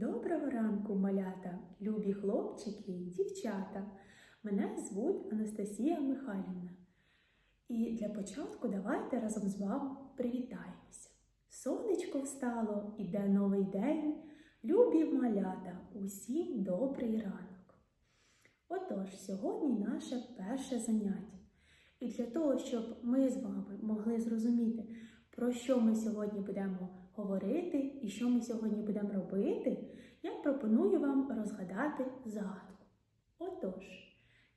Доброго ранку, малята, любі хлопчики і дівчата. Мене звуть Анастасія Михайлівна. І для початку давайте разом з вами привітаємося. Сонечко встало, іде новий день. Любі малята, усім добрий ранок. Отож, сьогодні наше перше заняття. І для того, щоб ми з вами могли зрозуміти, про що ми сьогодні будемо говорити і що ми сьогодні будемо робити, я пропоную вам розгадати загадку. Отож,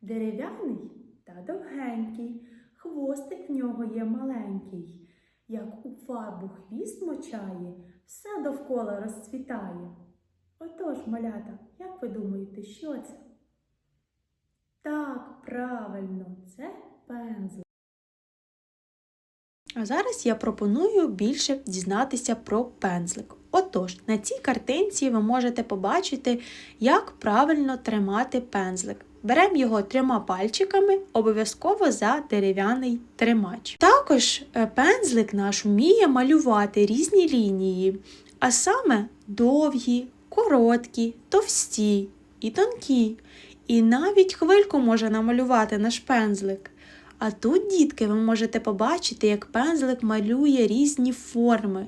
дерев'яний та довгенький, хвостик в нього є маленький, як у фарбу хвіст мочає, все довкола розцвітає. Отож, малята, як ви думаєте, що це? Так, правильно, це пензлик. А зараз я пропоную більше дізнатися про пензлик. Отож, на цій картинці ви можете побачити, як правильно тримати пензлик. Беремо його трьома пальчиками, обов'язково за дерев'яний тримач. Також е, пензлик наш вміє малювати різні лінії, а саме довгі, короткі, товсті і тонкі. І навіть хвильку може намалювати наш пензлик. А тут, дітки, ви можете побачити, як пензлик малює різні форми.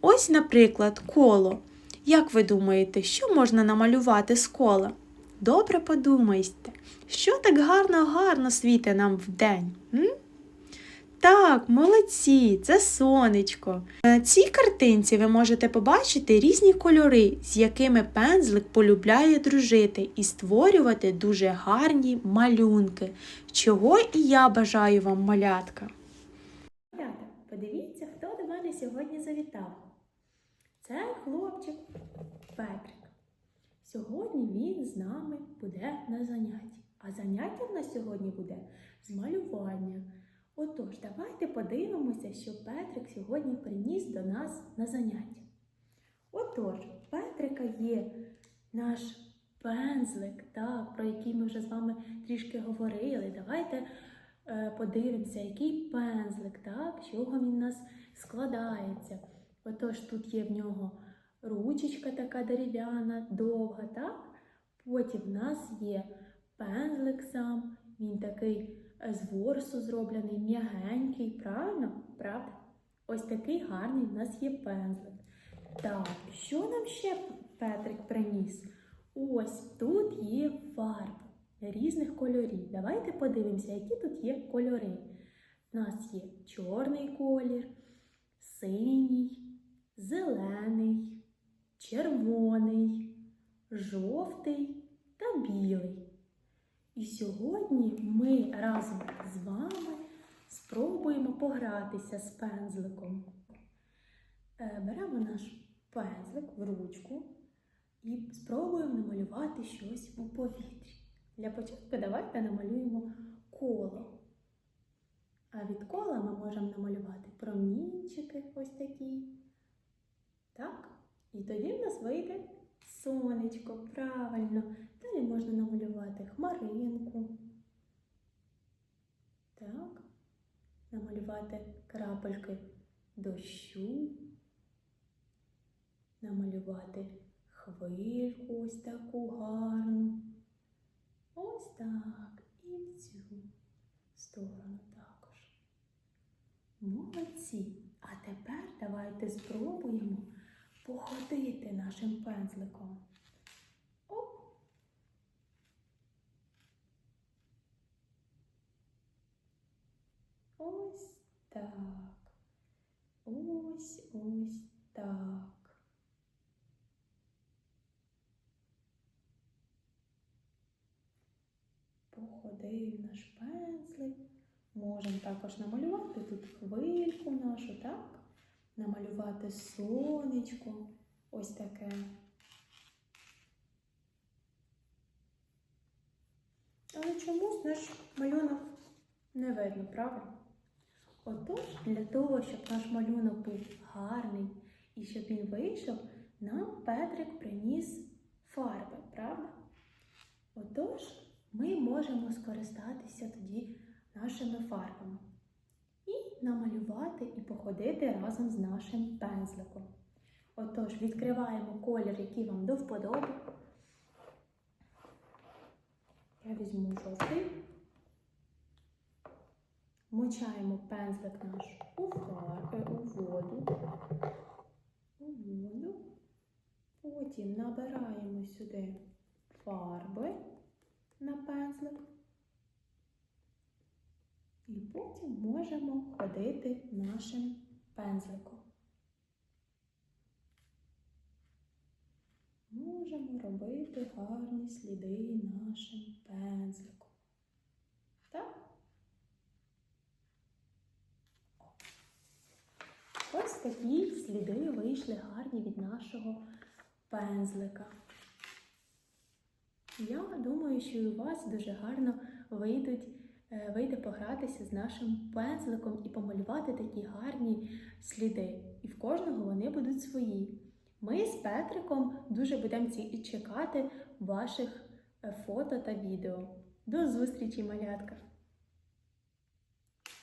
Ось, наприклад, коло. Як ви думаєте, що можна намалювати з кола? Добре подумайте, що так гарно-гарно світить нам вдень? М? Так, молодці, це сонечко. На цій картинці ви можете побачити різні кольори, з якими пензлик полюбляє дружити і створювати дуже гарні малюнки, чого і я бажаю вам, малятка. Малята, подивіться, хто до мене сьогодні завітав. Це хлопчик Петрик. Сьогодні він з нами буде на занятті. А заняття в нас сьогодні буде з малювання. Отож, давайте подивимося, що Петрик сьогодні приніс до нас на заняття. Отож, Петрика є наш пензлик, так, про який ми вже з вами трішки говорили. Давайте е, подивимося, який пензлик, так, чого він у нас складається. Отож, тут є в нього ручечка така дерев'яна, довга, так? Потім в нас є пензлик сам, він такий з ворсу зроблений, м'ягенький, правильно? Правда? Ось такий гарний в нас є пензлик. Так, що нам ще Петрик приніс? Ось тут є фарби різних кольорів. Давайте подивимося, які тут є кольори. У нас є чорний колір, синій, зелений, червоний, жовтий та білий. І сьогодні ми разом з вами спробуємо погратися з пензликом. Е, Беремо наш пензлик в ручку і спробуємо намалювати щось у повітрі. Для початку давайте намалюємо коло. А від кола ми можемо намалювати промінчики ось такі. Так? І тоді в нас вийде сонечко, правильно. Далі можна намалювати хмаринку. Так. Намалювати крапельки дощу. Намалювати хвильку ось таку гарну. Ось так. І в цю сторону також. Молодці. А тепер давайте спробуємо походити нашим пензликом. Оп. Ось так. Ось ось так. Походив наш пензлик. Можемо також намалювати тут хвильку нашу, так? Намалювати сонечко. Ось таке. Але чомусь наш малюнок не видно, правда? Отож, для того, щоб наш малюнок був гарний і щоб він вийшов, нам Петрик приніс фарби, правда? Отож, ми можемо скористатися тоді нашими фарбами намалювати і походити разом з нашим пензликом. Отож, відкриваємо колір, який вам до вподоби. Я візьму жовтий. Мочаємо пензлик наш у фар, е, у воду. У воду. Потім набираємо сюди фарби на пензлик. І потім можемо ходити нашим пензликом. Можемо робити гарні сліди нашим пензликом. Так? Ось такі сліди вийшли гарні від нашого пензлика. Я думаю, що і у вас дуже гарно вийдуть, вийде погратися з нашим пензликом і помалювати такі гарні сліди. І в кожного вони будуть свої. Ми з Петриком дуже будемо чекати ваших е, фото та відео. До зустрічі, малятка!